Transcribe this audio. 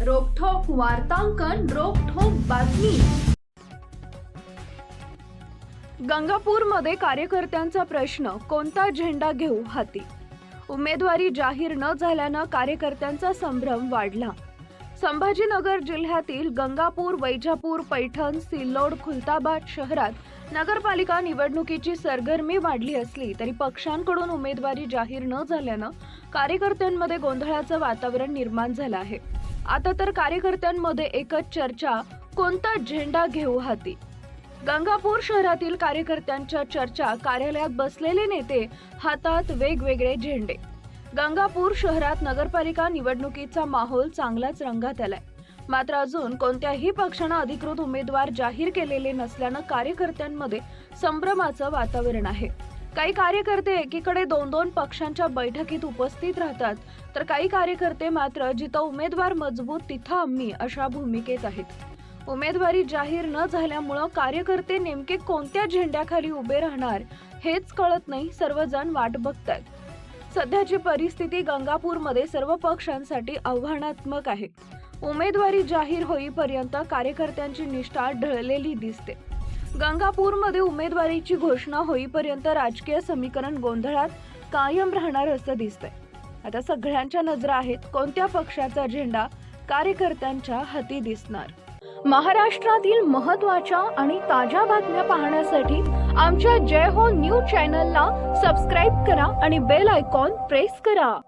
वार्तांकन रोखोक बातमी. गंगापूरमध्ये कार्यकर्त्यांचा प्रश्न कोणता झेंडा घेऊ हाती? उमेदवारी जाहीर न झाल्यानं कार्यकर्त्यांचा संभ्रम वाढला. संभाजीनगर जिल्ह्यातील गंगापूर वैजापूर पैठण सिल्लोड खुलताबाद शहरात नगरपालिका निवडणुकीची सरगर्मी वाढली असली तरी पक्षांकडून उमेदवारी जाहीर न झाल्यानं कार्यकर्त्यांमध्ये गोंधळाचं वातावरण निर्माण झालं आहे. आता तर कार्यकर्त्यांमध्ये एकच चर्चा कोणता झेंडा घेऊ हाती? गंगापूर शहरातील कार्यकर्त्यांच्या चर्चा कार्यालयात बसलेले नेते हातात वेगवेगळे झेंडे. गंगापूर शहरात नगरपालिका निवडणुकीचा माहोल चांगलाच रंगात आलाय. मात्र अजून कोणत्याही पक्षानं अधिकृत उमेदवार जाहीर केलेले नसल्यानं कार्यकर्त्यांमध्ये संभ्रमाचं वातावरण आहे. काही कार्यकर्ते एकीकडे दोन दोन पक्षांच्या बैठकीत उपस्थित राहतात. तर काही कार्यकर्ते मात्र जिथं उमेदवार मजबूत तिथं आम्ही अशा भूमिकेत आहेत. उमेदवारी जाहीर न झाल्यामुळं कार्यकर्ते नेमके कोणत्या झेंड्याखाली उभे राहणार हेच कळत नाही सर्वजण वाट बघतात सध्याची परिस्थिती गंगापूरमध्ये सर्व पक्षांसाठी आव्हानात्मक आहे. उमेदवारी जाहीर होईपर्यंत कार्यकर्त्यांची निष्ठा ढळलेली दिसते. गंगापूरमध्ये उमेदवारीची घोषणा होईपर्यंत राजकीय समीकरण गोंधळात कायम राहणार असं दिसतंय. आता सगळ्यांच्या नजरा आहेत कोणत्या पक्षाचा झेंडा कार्यकर्त्यांच्या हाती दिसणार. महाराष्ट्रातील महत्त्वाच्या आणि ताज्या बातम्या पाहण्यासाठी आमच्या जय हो न्यूज चॅनलला सबस्क्राईब करा आणि बेल आयकॉन प्रेस करा.